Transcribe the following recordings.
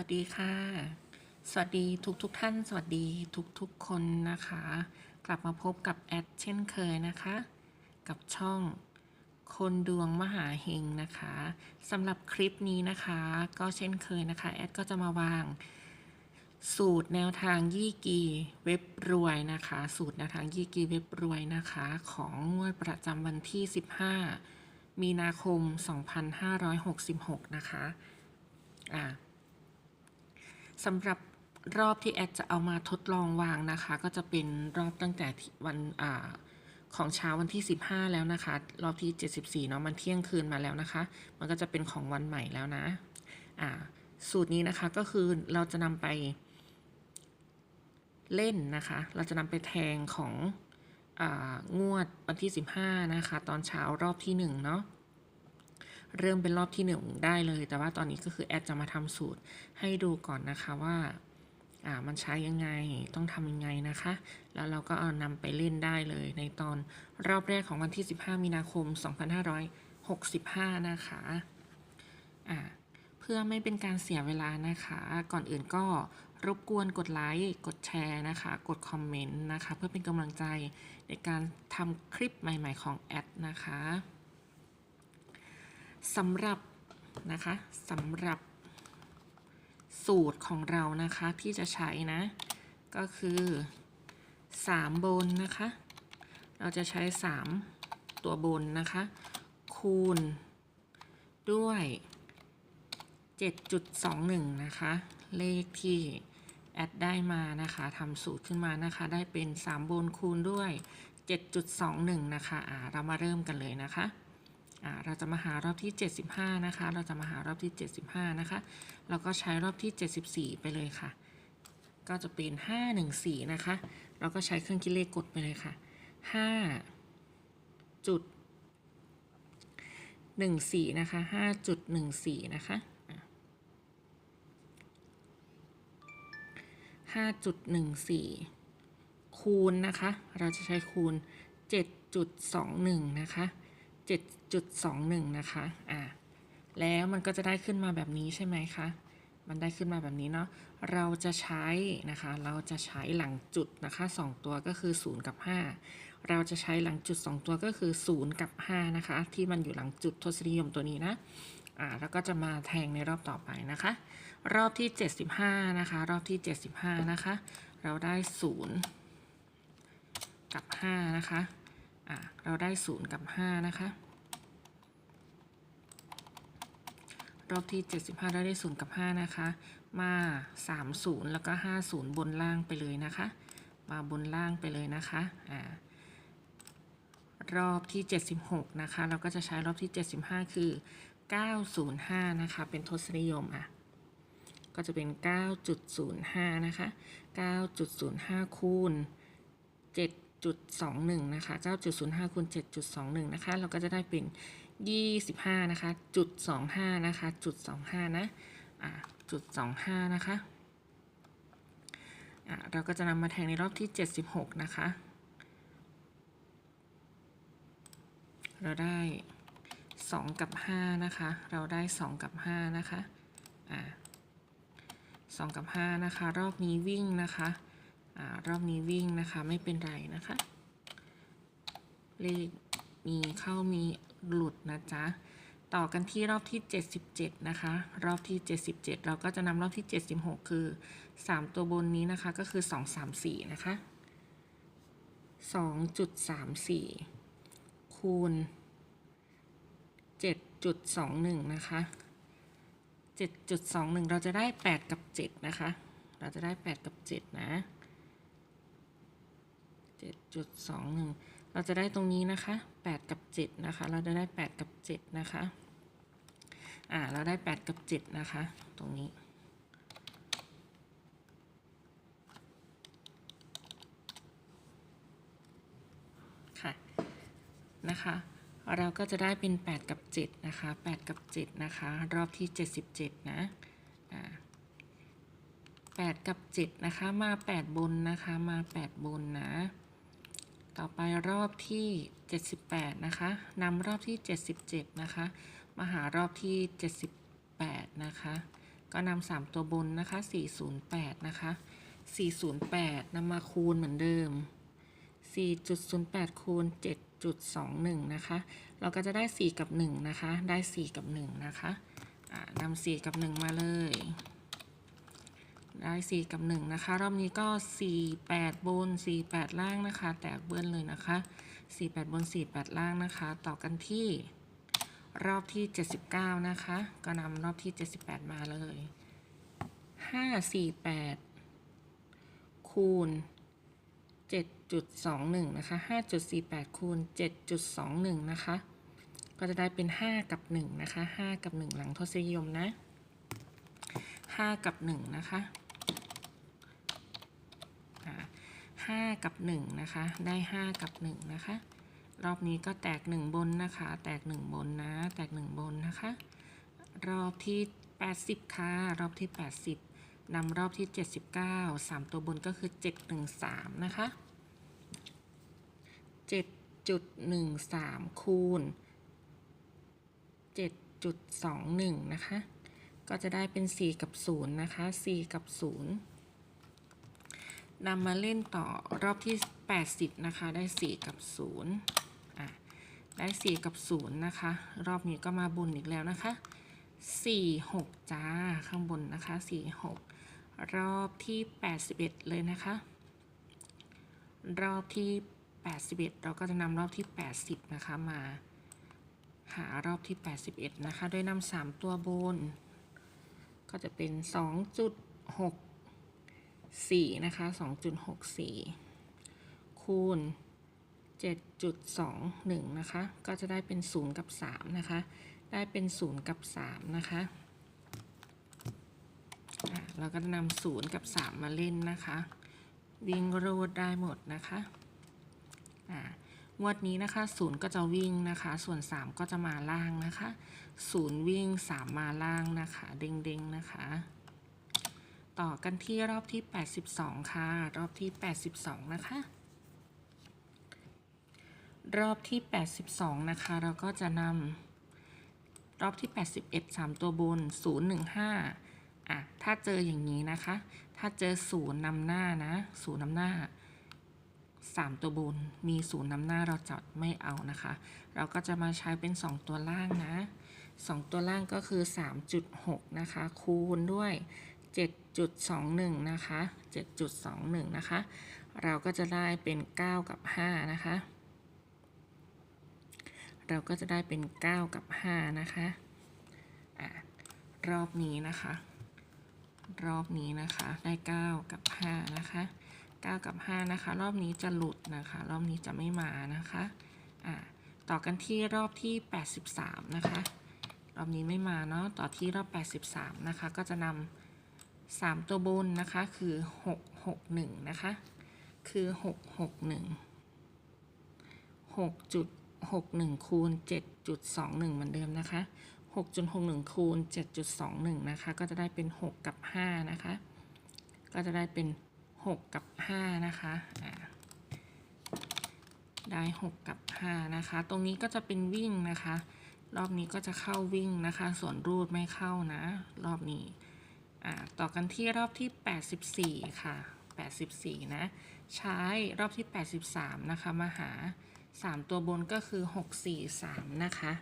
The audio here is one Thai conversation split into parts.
วัสดีค่ะ สวัสดีทุกทุกท่าน สวัสดีทุกทุกคนนะคะ กลับมาพบกับแอดเช่นเคยนะคะ กับช่องคนดวงมหาเฮงนะคะสำหรับคลิปนี้นะคะ ก็เช่นเคยนะคะ แอดก็จะมาวาง สูตรแนวทางยี่กีเว็บรวยนะคะ สูตรแนวทางยี่กีเว็บรวยนะคะ ของงวดประจำวันที่ 15 มีนาคม 2566 นะคะ อ่า สำหรับรอบที่แอดจะเอามาทดลองวางนะคะ ก็จะเป็นรอบตั้งแต่วันอของเช้าวันที่ 15 แล้วนะคะ รอบที่ 74เนาะมันเที่ยงคืนมาแล้วนะคะ มันก็จะเป็นของวันใหม่แล้วนะอ่าสูตรนี้นะคะก็คือเราจะนำไปเล่นนะคะ เราจะนำไปแทงของอางวดวันที่ 15 นะคะ ตอนเช้ารอบที่1เนาะ เริ่มเป็นรอบที่หนึ่งได้เลย แต่ว่าตอนนี้ก็คือแอดจะมาทำสูตรให้ดูก่อนนะคะว่าอ่ามันใช้ยังไงต้องทำยังไงนะคะ แล้วเราก็เอานำไปเล่นได้เลย ในตอนรอบแรกของวันที่ 15 มีนาคม 2565 นะคะอ่าเพื่อไม่เป็นการเสียเวลานะคะ ก่อนอื่นก็รบกวนกดไลค์กดแชร์นะคะ กดคอมเมนต์นะคะ เพื่อเป็นกำลังใจในการทำคลิปใหม่ ๆ ของแอดนะคะ สำหรับนะคะสำหรับสูตรของเรานะคะที่จะใช้นะ ก็คือ 3 บนนะคะ เราจะใช้ 3 ตัวบนนะคะ คูณ ด้วย 7.21 นะคะ เลขที่แอดได้มานะคะทำสูตรขึ้นมานะคะ ได้เป็น 3 บนคูณด้วย 7.21 นะคะอ่าเรามาเริ่มกันเลยนะคะ เราจะมาหารอบที่ 75 นะคะ เราจะมาหารอบที่ 75 นะคะ เราก็ใช้รอบที่ 74 ไปเลยค่ะ ก็จะเป็น 514 นะคะ เราก็ใช้เครื่องคิดเลขกดไปเลยค่ะ 5 จุด 14 นะคะ 5.14 นะคะอะ5.14 คูณนะคะ เราจะใช้คูณ 7.21 นะคะ 7.21 นะคะอ่าแล้วมันก็จะได้ขึ้นมาแบบนี้ใช่ไหมคะ มันได้ขึ้นมาแบบนี้เนาะ เราจะใช้นะคะ เราจะใช้หลังจุดนะคะ 2 ตัวก็คือ 0 กับ 5 เราจะใช้หลังจุด 2 ตัวก็คือ 0 กับ 5 นะคะ ที่มันอยู่หลังจุดทศนิยมตัวนี้นะอ่าแล้วก็จะมาแทงในรอบต่อไปนะคะ รอบที่ 75 นะคะ รอบที่ 75 นะคะ เราได้ 0 กับ 5 นะคะ อะเราได้ 0 กับ 5 นะคะ รอบที่ 75 เราได้ 0 กับ 5 นะคะ มา 30 แล้วก็ 50 บนล่างไปเลยนะคะ มาบนล่างไปเลยนะคะอ่ารอบที่ 76 นะคะ เราก็จะใช้รอบที่ 75 คือ 905 นะคะ เป็นทศนิยมอะก็จะเป็น 9.05 นะคะ 9.05 คูณ 7.21 นะคะ 9.05คูณ7.21 นะคะ เราก็จะได้เป็น 25 นะคะ จุด 25 นะคะ จุด 25 นะ อ่า จุด 25 นะคะ อ่า เราก็จะนำมาแทงในรอบที่ 76 นะคะ เราได้ 2 กับ 5 นะคะ เราได้ 2 กับ 5 นะคะ อ่า2กับ 5 นะคะ รอบนี้วิ่งนะคะ รอบนี้วิ่งนะคะไม่เป็นไรนะคะ เลขมีเข้ามีหลุดนะจ๊ะ ต่อกันที่รอบที่ 77 นะคะ รอบที่ 77 เราก็จะนำรอบที่ 76 คือ 3 ตัวบนนี้นะคะก็คือ 2 3 4 นะคะ 2.34 คูณ 7.21 นะคะ 7.21 เราจะได้ 8 กับ 7 นะคะ เราจะได้ 8 กับ 7 นะ 7.21 เราจะได้ตรงนี้นะคะ 8 กับ 7 นะคะ เราจะได้ 8 กับ 7 นะคะ อ่า เราได้ 8 กับ 7 นะคะ ตรงนี้ ค่ะ นะคะ เราก็จะได้เป็น 8 กับ 7 นะคะ 8 กับ 7 นะคะ รอบที่ 77 นะ อ่า8 กับ 7 นะคะ มา 8 บนนะคะ มา 8 บนนะ ต่อไปรอบที่ 78 นะคะนำรอบที่ 77 นะคะ มาหารอบที่ 78 นะคะ ก็นำสามตัวบนนะคะ 408 นะคะ 408นำมาคูณเหมือนเดิม 4.08 คูณ 7.21 นะคะ เราก็จะได้ 4 กับ 1 นะคะ ได้ 4 กับ 1 นะคะอ่านำ4 กับ 1 มาเลย ได้ 4 กับ 1 นะคะ รอบนี้ก็ 4 8 บน 4 8 ล่างนะคะ แตกเบิ้ลเลยนะคะ 4 8 บน 4 8 ล่างนะคะ ต่อกันที่รอบที่ 79 นะคะ ก็นำรอบที่ 78 มาเลย 5 4 8 คูณ 7.21 นะคะ 5.48 คูณ 7.21 นะคะ ก็จะได้เป็น 5 กับ 1 นะคะ 5 กับ 1 หลังทศนิยมนะ 5 กับ 1 นะคะ 5 กับ 1 นะคะ ได้ 5 กับ 1 นะคะ รอบนี้ก็แตก 1 บนนะคะ แตก 1 บนนะ แตก 1 บนนะคะ รอบที่ 80 ค่ะ รอบที่ 80นำรอบที่ 79 3 ตัวบนก็คือ 713 นะคะ 7.13 คูณ 7.21 นะคะ ก็จะได้เป็น 4 กับ 0 นะคะ 4 กับ 0 นำมาเล่นต่อรอบที่ 80 นะคะ ได้ 4 กับ0อะได้ 4 กับ 0 นะคะ รอบนี้ก็มาบนอีกแล้วนะคะ 4 6 จ้า ข้างบนนะคะ 4 6 รอบที่ 81 เลยนะคะ รอบที่ 81 เราก็จะนำรอบที่ 80 นะคะ มาหารอบที่ 81 นะคะ โดยนำ3 ตัวบน ก็จะเป็น 2.6 4 นะคะ 2.64 คูณ 7.21 นะคะ ก็จะได้เป็น 0 กับ 3 นะคะ ได้เป็น 0 กับ 3 นะคะ เราก็จะนำ0กับ 3 มาเล่นนะคะ วิ่งรูดได้หมดนะคะอ่างวดนี้นะคะ 0 ก็จะวิ่งนะคะ ส่วน 3 ก็จะมาล่างนะคะ 0 วิ่ง 3 มาล่างนะคะ เด้งๆนะคะ ต่อกันที่รอบที่ 82 ค่ะ รอบที่ 82 นะคะ รอบที่ 82 นะคะ เราก็จะนำรอบที่ 81 3 ตัวบน 015 อะ ถ้าเจออย่างนี้นะคะ ถ้าเจอ 0นำหน้านะ0นำหน้า 3 ตัวบน มี 0นำหน้าเราจะไม่เอานะคะ เราก็จะมาใช้เป็น 2 ตัวล่างนะ 2 ตัวล่างก็คือ 3.6 นะคะ คูณด้วย 7.21 นะคะ 7.21 นะคะ เราก็จะได้เป็น 9 กับ 5 นะคะ เราก็จะได้เป็น 9 กับ 5 นะคะอะรอบนี้นะคะ รอบนี้นะคะ ได้ 9 กับ 5 นะคะ 9 กับ 5 นะคะ รอบนี้จะหลุดนะคะ รอบนี้จะไม่มานะคะอะต่อกันที่รอบที่ 83 นะคะ รอบนี้ไม่มาเนาะ ต่อที่รอบ 83 นะคะ ก็จะนำ 3 ตัวบนนะคะคือ 661 นะคะ คือ 661 6.61 คูณ 7.21 เหมือนเดิมนะคะ 6.61 คูณ 7.21 นะคะ ก็จะได้เป็น 6 กับ 5 นะคะ ก็จะได้เป็น 6 กับ 5 นะคะอ่าได้ 6 กับ 5 นะคะ ตรงนี้ก็จะเป็นวิ่งนะคะ รอบนี้ก็จะเข้าวิ่งนะคะ ส่วนรูดไม่เข้านะ รอบนี้ ต่อกันที่รอบที่ 84 ค่ะ 84 นะ ใช้รอบที่ 83 นะคะ มาหา 3 ตัวบนก็คือ 643 นะคะ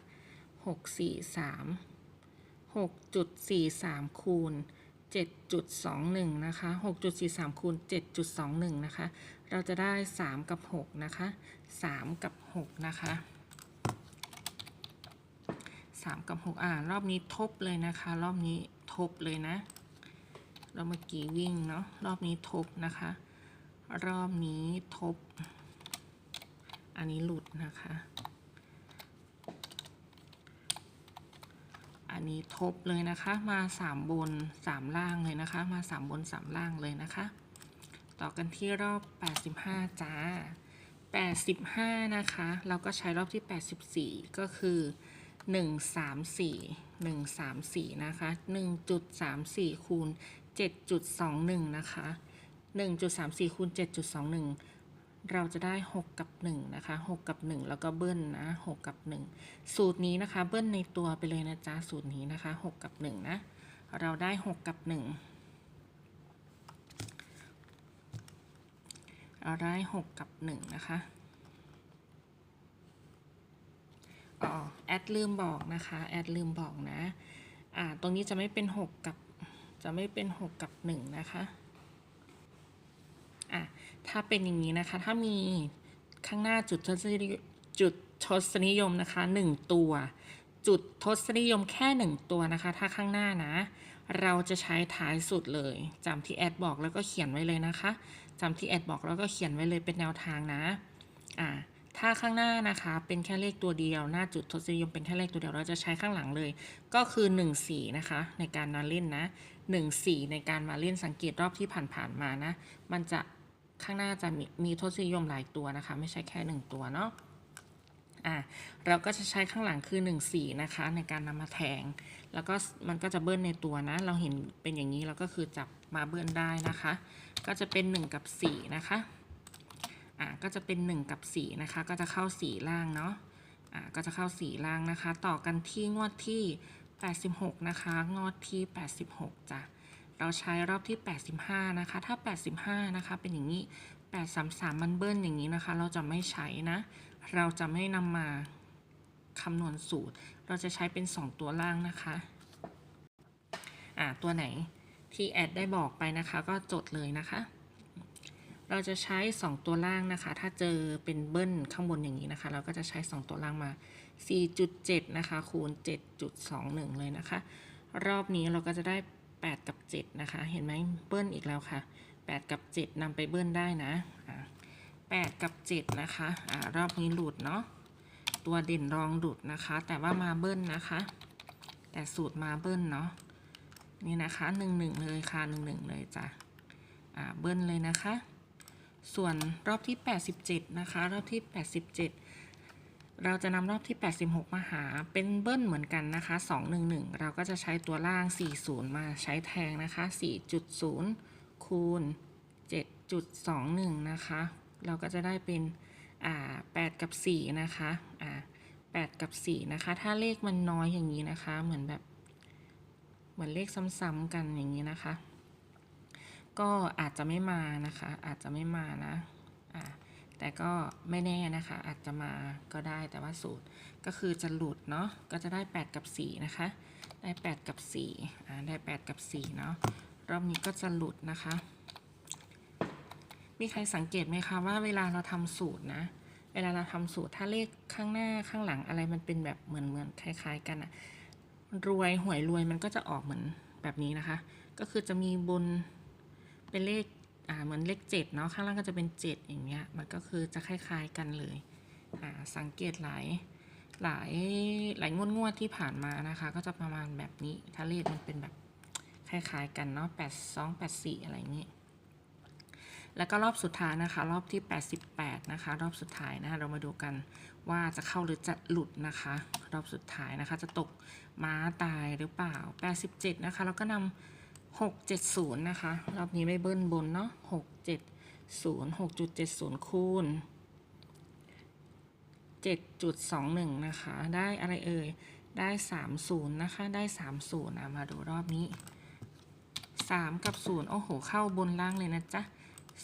643 6.43 คูณ 7.21 นะคะ 6.43 คูณ 7.21 นะคะ เราจะได้ 3 กับ 6 นะคะ 3 กับ 6 นะคะ 3 กับ 6 อ่ารอบนี้ทบเลยนะคะ รอบนี้ทบเลยนะ เราเมื่อกี้วิ่งเนาะรอบนี้ทบนะคะ รอบนี้ทบ อันนี้หลุดนะคะ อันนี้ทบเลยนะคะ มา3บน3ล่างเลยนะคะ มา3บน3ล่างเลยนะคะ ต่อกันที่รอบ 85 จ้า 85 นะคะ เราก็ใช้รอบที่ 84 ก็คือ134 134 นะคะ 1.34 คูณ 7.21 นะคะ 1.34คูณ7.21 เราจะได้ 6 กับ 1 นะคะ 6 กับ 1 แล้วก็เบิ้ลนะ 6 กับ 1 สูตรนี้นะคะ เบิ้ลในตัวไปเลยนะจ๊ะ สูตรนี้นะคะ 6 กับ 1 นะ เราได้ 6 กับ 1 เราได้ 6 กับ 1 นะคะอ๋อแอดลืมบอกนะคะ แอดลืมบอกนะ อ่า ตรงนี้จะไม่เป็น 6 กับ จะไม่เป็น 6 กับ 1 นะคะอะถ้าเป็นอย่างนี้นะคะ ถ้ามีข้างหน้าจุดทศนิยมจุดทศนิยมนะคะ 1 ตัว จุดทศนิยมแค่ 1 ตัวนะคะ ถ้าข้างหน้านะ เราจะใช้ท้ายสุดเลยจำที่แอดบอกแล้วก็เขียนไว้เลยนะคะจำที่แอดบอกแล้วก็เขียนไว้เลยเป็นแนวทางนะอ่า ถ้าข้างหน้านะคะเป็นแค่เลขตัวเดียว หน้าจุดทศนิยมเป็นแค่เลขตัวเดียวเราจะใช้ข้างหลังเลย ก็คือ 1 4 นะคะ ในการมาเล่นนะ 1 4 ในการมาเล่นสังเกตรอบที่ผ่านๆมานะ มันจะข้างหน้าจะมีมีทศนิยมหลายตัวนะคะ ไม่ใช่แค่ 1 ตัวเนาะอะเราก็จะใช้ข้างหลังคือ 1 4 นะคะ ในการนำมาแทง แล้วก็มันก็จะเบิ้ลในตัวนะ เราเห็นเป็นอย่างนี้เราก็คือจับมาเบิ้ลได้นะคะ ก็จะเป็น 1 กับ 4 นะคะ อะก็จะเป็น 1 กับ 4 นะคะ ก็จะเข้า 4 ล่างเนาะอะก็จะเข้า 4 ล่างนะคะ ต่อกันที่งวดที่ 86 นะคะ งวดที่ 86จ้ะเราใช้รอบที่ 85 นะคะ ถ้า 85 นะคะ เป็นอย่างนี้ 833 มันเบิ้ลอย่างนี้นะคะ เราจะไม่ใช้นะ เราจะไม่นำมาคำนวณสูตร เราจะใช้เป็น 2 ตัวล่างนะคะ อ่า ตัวไหนที่แอดได้บอกไปนะคะ ก็จดเลยนะคะ เราจะใช้ 2 ตัวล่างนะคะ ถ้าเจอเป็นเบิ้ลข้างบนอย่างนี้นะคะ เราก็จะใช้ 2 ตัวล่างมา 4.7 นะคะ คูณ 7.21 เลยนะคะ รอบนี้เราก็จะได้ 8 กับ 7 นะคะ เห็นไหมเบิ้ลอีกแล้วค่ะ 8 กับ 7นำไปเบิ้ลได้นะ8 กับ 7 นะคะอ่ารอบนี้หลุดเนาะ ตัวเด่นรองหลุดนะคะ แต่ว่ามาเบิ้ลนะคะ แต่สูตรมาเบิ้ลเนาะ นี่นะคะหนึ่งหนึ่งเลยค่ะหนึ่งหนึ่งเลยจ้ะ อ่า เบิ้ลเลยนะคะ ส่วนรอบที่ 87 นะคะ รอบที่ 87 เราจะนำรอบที่ 86 มาหาเป็นเบิ้ลเหมือนกันนะคะ 211 เราก็จะใช้ตัวล่าง 40 มาใช้แทงนะคะ 4.0 คูณ 7.21 นะคะ เราก็จะได้เป็นอ่า8กับ 4 นะคะอ่า8กับ 4 นะคะ ถ้าเลขมันน้อยอย่างนี้นะคะ เหมือนแบบ เหมือนเลขซ้ำๆกันอย่างนี้นะคะ ก็อาจจะไม่มานะคะ อาจจะไม่มานะอ่าแต่ก็ไม่แน่นะคะ อาจจะมาก็ได้แต่ว่าสูตรก็คือจะหลุดเนาะก็จะได้ 8 กับ 4 นะคะ ได้ 8 กับ4อ่าได้ 8 กับ4เนาะรอบนี้ก็จะหลุดนะคะ มีใครสังเกตไหมคะว่าเวลาเราทำสูตรนะเวลาเราทำสูตรถ้าเลขข้างหน้าข้างหลังอะไรมันเป็นแบบเหมือนเหมือนคล้าย ๆ กันอะรวยหวยรวยมันก็จะออกเหมือนแบบนี้นะคะ ก็คือจะมีบน เป็นเลขอ่าเหมือนเลขเจ็ดเนาะข้างล่างก็จะเป็นเจ็ดอย่างเงี้ยมันก็คือจะคล้ายๆกันเลยอ่าสังเกตหลายหลายหลายงวดงวดๆที่ผ่านมานะคะ ก็จะประมาณแบบนี้ถ้าเลขมันเป็นแบบคล้ายๆกันเนาะแปดสองแปดสี่อะไรอย่างงี้แล้วก็รอบสุดท้ายนะคะ รอบที่ 88 นะคะ รอบสุดท้ายนะคะเรามาดูกันว่าจะเข้าหรือจะหลุดนะคะ รอบสุดท้ายนะคะ จะตกม้าตายหรือเปล่า 87 นะคะแล้วก็นำ 670นะคะ รอบนี้ไม่เบิ้ลบนเนาะ670 6.70คูณ7.21นะคะ ได้อะไรเอ่ย ได้30นะคะ ได้30นะมาดูรอบนี้3กับ0โอ้โห เข้าบนล่างเลยนะจ๊ะ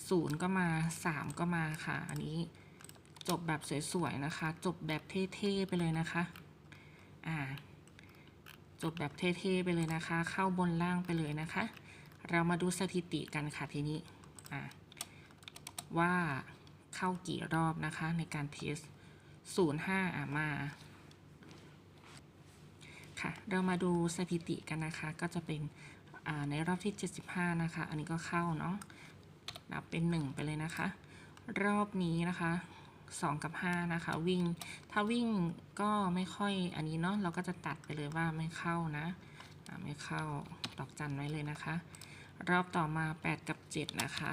ศูนย์ก็มาสามก็มาค่ะ อันนี้จบแบบสวยๆนะคะ จบแบบเท่ๆไปเลยนะคะ อ่า จบแบบเท่ๆไปเลยนะคะ เข้าบนล่างไปเลยนะคะ เรามาดูสถิติกันค่ะทีนี้ว่าเข้ากี่รอบนะคะในการเทสศูนย์ห้าอะมาค่ะ เรามาดูสถิติกันนะคะ ก็จะเป็นในรอบที่ 75 นะคะ อันนี้ก็เข้าเนาะนับเป็น 1 ไปเลยนะคะ รอบนี้นะคะ 2 กับ 5 นะคะ วิ่ง ถ้าวิ่งก็ไม่ค่อยอันนี้เนาะเราก็จะตัดไปเลยว่าไม่เข้านะไม่เข้าดอกจันไว้เลยนะคะ รอบต่อมา 8 กับ 7 นะคะ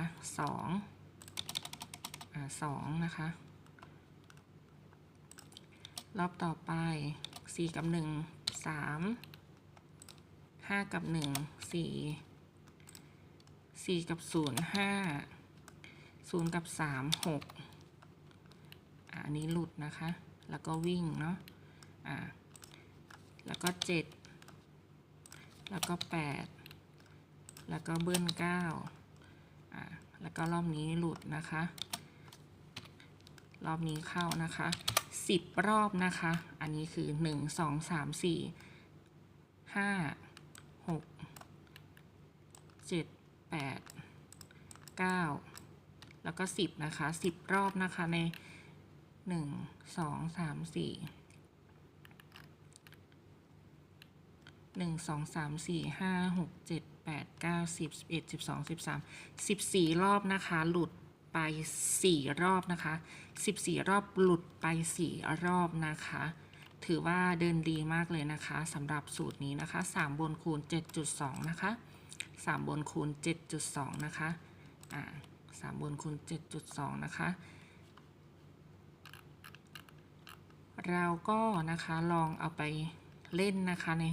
2อ่า2นะคะ รอบต่อไป 4 กับ 1 3 5 กับ 1 4สี่กับศูนย์ห้าศูนย์กับสามหก อันนี้หลุดนะคะ แล้วก็วิ่งเนาะอ่าแล้วก็เจ็ดแล้วก็แปดแล้วก็เบิ้ลเก้าอ่าแล้วก็รอบนี้หลุดนะคะ รอบนี้เข้านะคะสิบรอบนะคะ อันนี้คือหนึ่งสองสามสี่ห้าหกเจ็ดแปดเก้าแล้วก็สิบนะคะสิบรอบนะคะใน หนึ่งสองสามสี่หนึ่งสองสามสี่ห้าหกเจ็ดแปดเก้าสิบสิบเอ็ดสิบสองสิบสามสิบสี่รอบนะคะ หลุดไปสี่รอบนะคะสิบสี่รอบหลุดไปสี่รอบนะคะ ถือว่าเดินดีมากเลยนะคะสำหรับสูตรนี้นะคะ3บนคูณ7.2นะคะ3บนคูณ7.2นะคะอ่า3บนคูณ7.2นะคะ เราก็นะคะลองเอาไปเล่นนะคะใน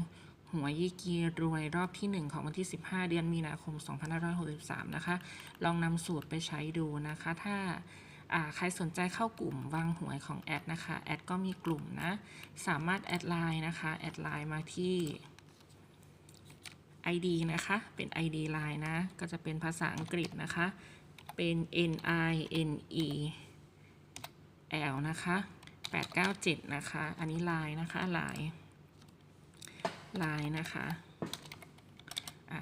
หัวยีกีรวยรอบที่ 1 ของวันที่ 15 เดือนมีนาคม 2563 นะคะ ลองนำสูตรไปใช้ดูนะคะ ถ้าอ่าใครสนใจเข้ากลุ่มวางหวยของแอดนะคะ แอดก็มีกลุ่มนะ สามารถแอดไลน์นะคะ แอดไลน์มาที่ ID นะคะ เป็น ID ไลน์นะ ก็จะเป็นภาษาอังกฤษนะคะ เป็น N I N E L นะคะ 897 นะคะ อันนี้ลน์นะคะลน์ไลน์นะคะอ่า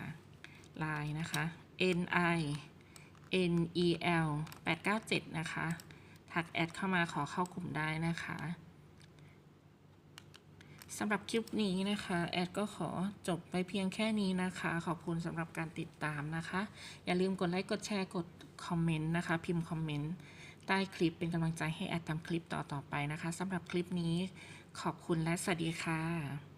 ไลน์นะคะ N I N E L 897 นะคะ ทักแอดเข้ามาขอเข้ากลุ่มได้นะคะสำหรับคลิปนี้นะคะ แอดก็ขอจบไปเพียงแค่นี้นะคะ ขอบคุณสำหรับการติดตามนะคะ อย่าลืมกดไลค์ กดแชร์ กดคอมเมนต์นะคะ พิมพ์คอมเมนต์ ใต้คลิปเป็นกำลังใจให้แอดทำคลิปต่อๆไปนะคะสำหรับคลิปนี้ขอบคุณและสวัสดีค่ะ